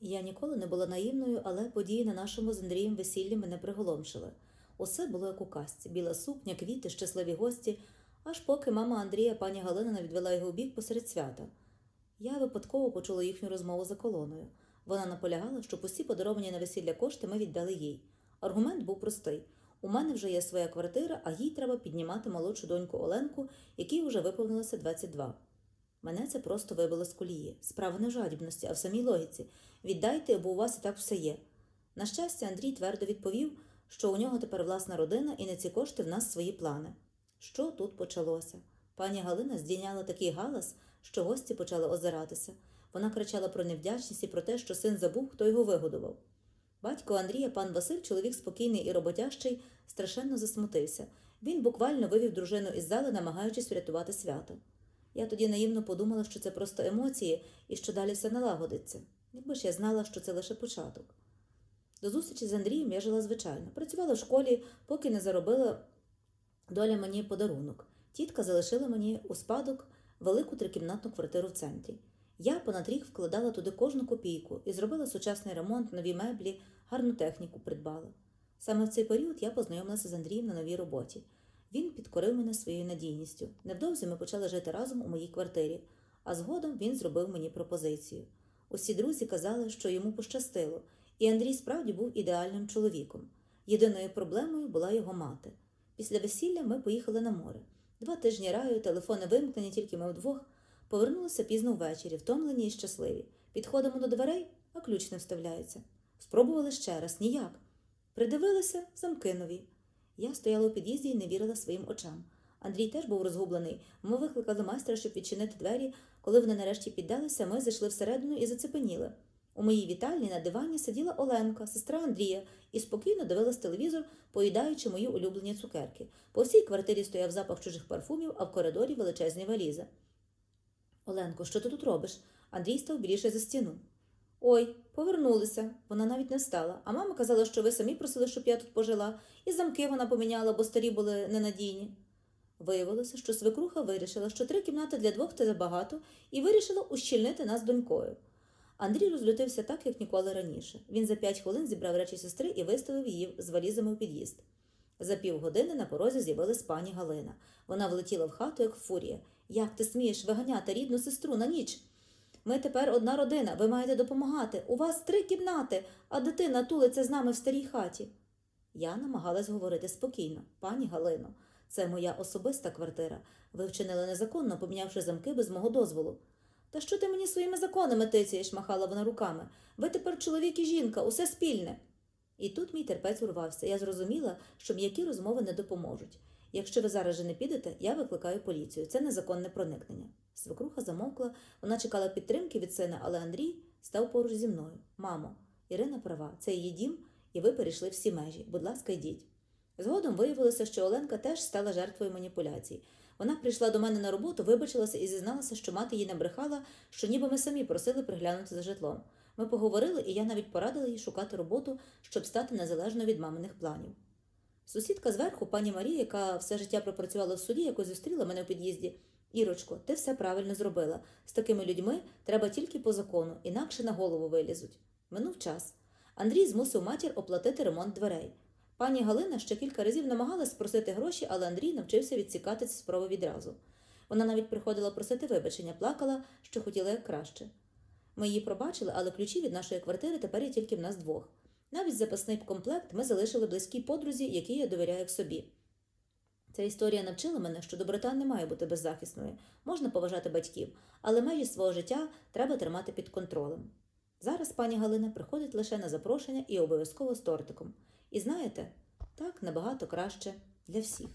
Я ніколи не була наївною, але події на нашому з Андрієм весіллі мене приголомшили. Усе було як у казці: біла сукня, квіти, щасливі гості, аж поки мама Андрія, пані Галина, відвела його у бік посеред свята. Я випадково почула їхню розмову за колоною. Вона наполягала, щоб усі подаровані на весілля кошти ми віддали їй. Аргумент був простий: у мене вже є своя квартира, а їй треба піднімати молодшу доньку Оленку, якій вже виповнилося 22. Мене це просто вибило з колії. Справа не в жадібності, а в самій логіці. Віддайте, бо у вас і так все є. На щастя, Андрій твердо відповів, що у нього тепер власна родина і на ці кошти в нас свої плани. Що тут почалося? Пані Галина здійняла такий галас, що гості почали озиратися. Вона кричала про невдячність і про те, що син забув, хто його вигодував. Батько Андрія, пан Василь, чоловік спокійний і роботящий, страшенно засмутився. Він буквально вивів дружину із зали, намагаючись врятувати свято. Я тоді наївно подумала, що це просто емоції і що далі все налагодиться. Якби ж я знала, що це лише початок. До зустрічі з Андрієм я жила звичайно. Працювала в школі, поки не заробила доля мені подарунок. Тітка залишила мені у спадок велику трикімнатну квартиру в центрі. Я понад рік вкладала туди кожну копійку і зробила сучасний ремонт, нові меблі, гарну техніку придбала. Саме в цей період я познайомилася з Андрієм на новій роботі. Він підкорив мене своєю надійністю. Невдовзі ми почали жити разом у моїй квартирі, а згодом він зробив мені пропозицію. Усі друзі казали, що йому пощастило, і Андрій справді був ідеальним чоловіком. Єдиною проблемою була його мати. Після весілля ми поїхали на море. Два тижні раю, телефони вимкнені, тільки ми вдвох. Повернулися пізно ввечері, втомлені і щасливі. Підходимо до дверей, а ключ не вставляється. Спробували ще раз, ніяк. Придивилися замки нові. Я стояла у під'їзді і не вірила своїм очам. Андрій теж був розгублений. Ми викликали майстра, щоб відчинити двері. Коли вони нарешті піддалися, ми зайшли всередину і зацепеніли. У моїй вітальні на дивані сиділа Оленка, сестра Андрія, і спокійно дивилась телевізор, поїдаючи мої улюблені цукерки. По всій квартирі стояв запах чужих парфумів, а в коридорі величезні валізи. Оленко, що ти тут робиш? Андрій став біліше за стіну. Ой, повернулися. Вона навіть не встала. А мама казала, що ви самі просили, щоб я тут пожила, і замки вона поміняла, бо старі були ненадійні. Виявилося, що свекруха вирішила, що три кімнати для двох це забагато, і вирішила ущільнити нас донькою. Андрій розлютився так, як ніколи раніше. Він за п'ять хвилин зібрав речі сестри і виставив її з валізами у під'їзд. За півгодини на порозі з'явилась пані Галина. Вона влетіла в хату, як фурія. Як ти смієш виганяти рідну сестру на ніч? Ми тепер одна родина, ви маєте допомагати. У вас три кімнати, а дитина тулиться з нами в старій хаті. Я намагалась говорити спокійно. Пані Галино, це моя особиста квартира. Ви вчинили незаконно, помінявши замки без мого дозволу. Та що ти мені своїми законами тицяєш, махала вона руками. Ви тепер чоловік і жінка, усе спільне. І тут мій терпець урвався. Я зрозуміла, що м'які розмови не допоможуть. Якщо ви зараз же не підете, я викликаю поліцію. Це незаконне проникнення. Свекруха замовкла, вона чекала підтримки від сина, але Андрій став поруч зі мною. Мамо, Ірина права, це її дім, і ви перейшли всі межі. Будь ласка, йдіть. Згодом виявилося, що Оленка теж стала жертвою маніпуляцій. Вона прийшла до мене на роботу, вибачилася і зізналася, що мати їй набрехала, що ніби ми самі просили приглянути за житлом. Ми поговорили, і я навіть порадила їй шукати роботу, щоб стати незалежно від маминих планів. Сусідка зверху, пані Марія, яка все життя пропрацювала в суді, якось зустріла мене у під'їзді. Ірочко, ти все правильно зробила. З такими людьми треба тільки по закону, інакше на голову вилізуть. Минув час. Андрій змусив матір оплатити ремонт дверей. Пані Галина ще кілька разів намагалась спросити гроші, але Андрій навчився відсікати ці спроби відразу. Вона навіть приходила просити вибачення, плакала, що хотіла як краще. Ми її пробачили, але ключі від нашої квартири тепер є тільки в нас двох. Навіть запасний комплект ми залишили близькій подрузі, якій я довіряю собі. Ця історія навчила мене, що доброта не має бути беззахисною, можна поважати батьків, але межі свого життя треба тримати під контролем. Зараз пані Галина приходить лише на запрошення і обов'язково з тортиком. І знаєте, так набагато краще для всіх.